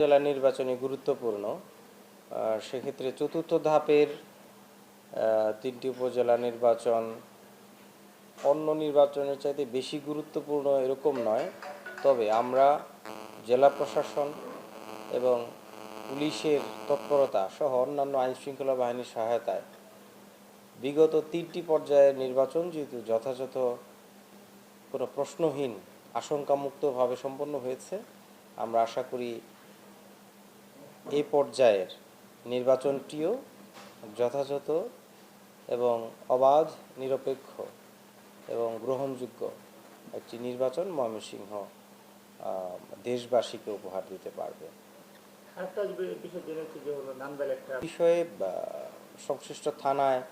জেলা নির্বাচনে গুরুত্বপূর্ণ সেক্ষেত্রে চতুর্থ ধাপের তিনটি উপজেলা নির্বাচন অন্য নির্বাচনের চাইতে বেশি গুরুত্বপূর্ণ এরকম নয়। তবে আমরা জেলা প্রশাসন এবং পুলিশের তৎপরতা সহ অন্যান্য আইনশৃঙ্খলা বাহিনীর সহায়তায় বিগত তিনটি পর্যায়ের নির্বাচন যেহেতু যথাযথ কোনো প্রশ্নহীন, আশঙ্কামুক্তভাবে সম্পন্ন হয়েছে, আমরা আশা করি এই পর্যায়ের নির্বাচনটিও যথাযথ এবং অবাধ নিরপেক্ষ এবং গ্রহণযোগ্য একটি নির্বাচন ময়মনসিংহ দেশবাসীকে উপহার দিতে পারবে। বিষয় সংশ্লিষ্ট থানায়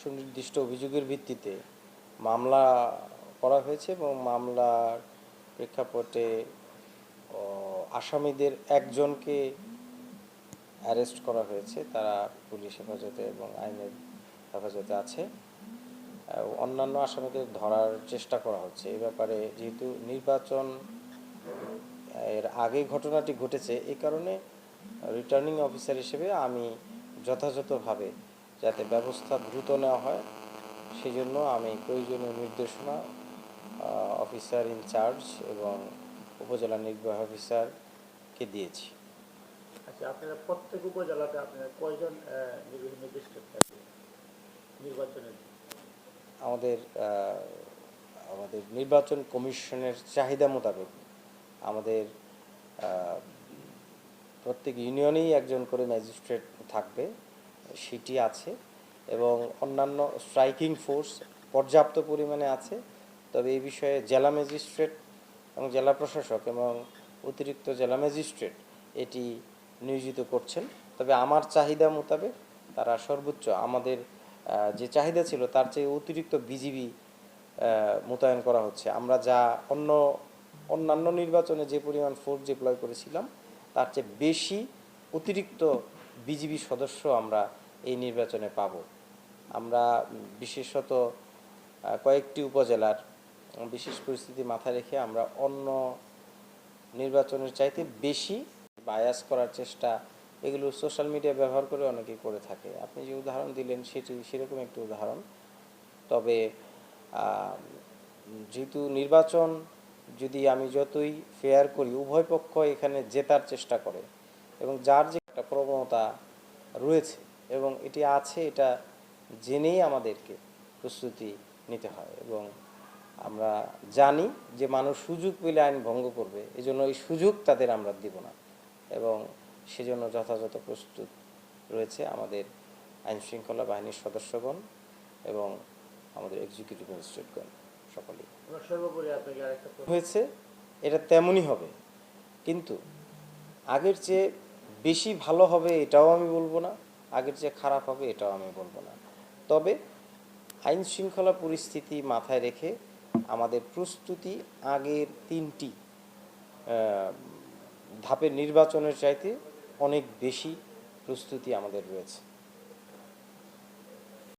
সুনির্দিষ্ট অভিযোগের ভিত্তিতে মামলা করা হয়েছে এবং মামলার প্রেক্ষাপটে আসামিদের একজনকে অ্যারেস্ট করা হয়েছে। তারা পুলিশ হেফাজতে এবং আইনের হেফাজতে আছে। অন্যান্য আসামিদের ধরার চেষ্টা করা হচ্ছে। এ ব্যাপারে যেহেতু নির্বাচন এর আগে ঘটনাটি ঘটেছে এই কারণে রিটার্নিং অফিসার হিসেবে আমি যথাযথভাবে যাতে ব্যবস্থা দ্রুত নেওয়া হয় সেই জন্য আমি প্রয়োজনীয় নির্দেশনা অফিসার ইনচার্জ এবং উপজেলা নির্বাহী অফিসারকে দিয়েছি। আচ্ছা আপনারা প্রত্যেক উপজেলাতে আপনারা কয়জন নির্বাহী ম্যাজিস্ট্রেট নির্বাচনের আমাদের আমাদের নির্বাচন কমিশনের চাহিদা মোতাবেক আমাদের প্রত্যেক ইউনিয়নেই একজন করে ম্যাজিস্ট্রেট থাকবে সেটি আছে এবং অন্যান্য স্ট্রাইকিং ফোর্স পর্যাপ্ত পরিমাণে আছে। তবে এই বিষয়ে জেলা ম্যাজিস্ট্রেট এবং জেলা প্রশাসক এবং অতিরিক্ত জেলা ম্যাজিস্ট্রেট এটি নিয়োজিত করছেন। তবে আমার চাহিদা মোতাবেক তারা সর্বোচ্চ আমাদের যে চাহিদা ছিল তার চেয়ে অতিরিক্ত বিজিবি মোতায়েন করা হচ্ছে। আমরা যা অন্য, অন্যান্য নির্বাচনে যে পরিমাণ ফোর্স ডিপ্লয় করেছিলাম, তার চেয়ে বেশি অতিরিক্ত বিজিবি সদস্য আমরা এই নির্বাচনে পাব। আমরা বিশেষত কয়েকটি উপজেলার বিশেষ পরিস্থিতি মাথায় রেখে আমরা অন্য নির্বাচনের চাইতে বেশি বায়াস করার চেষ্টা এগুলো সোশ্যাল মিডিয়া ব্যবহার করে অনেকেই করে থাকে। আপনি যে উদাহরণ দিলেন সেটি সেরকম একটি উদাহরণ। তবে যেহেতু নির্বাচন যদি আমি যতই ফেয়ার করি, উভয় পক্ষ এখানে জেতার চেষ্টা করে এবং যার যে একটা প্রবণতা রয়েছে এবং এটি আছে, এটা জেনেই আমাদেরকে প্রস্তুতি নিতে হয় এবং আমরা জানি যে মানুষ সুযোগ পেলে আইন ভঙ্গ করবে এই জন্য এই সুযোগ তাদের আমরা দিব না। এবং সেজন্য যথাযথ প্রস্তুত রয়েছে আমাদের আইন শৃঙ্খলা বাহিনীর সদস্যগণ এবং আমাদের এক্সিকিউটিভ ম্যাজিস্ট্রেটগণ সকলেই। হয়েছে এটা তেমনই হবে কিন্তু আগের চেয়ে বেশি ভালো হবে এটাও আমি বলব না আগের চেয়ে খারাপ হবে এটাও আমি বলব না। তবে আইন শৃঙ্খলা পরিস্থিতি মাথায় রেখে আমাদের প্রস্তুতি আগের তিনটি ধাপের নির্বাচনের চাইতে অনেক বেশি প্রস্তুতি আমাদের রয়েছে।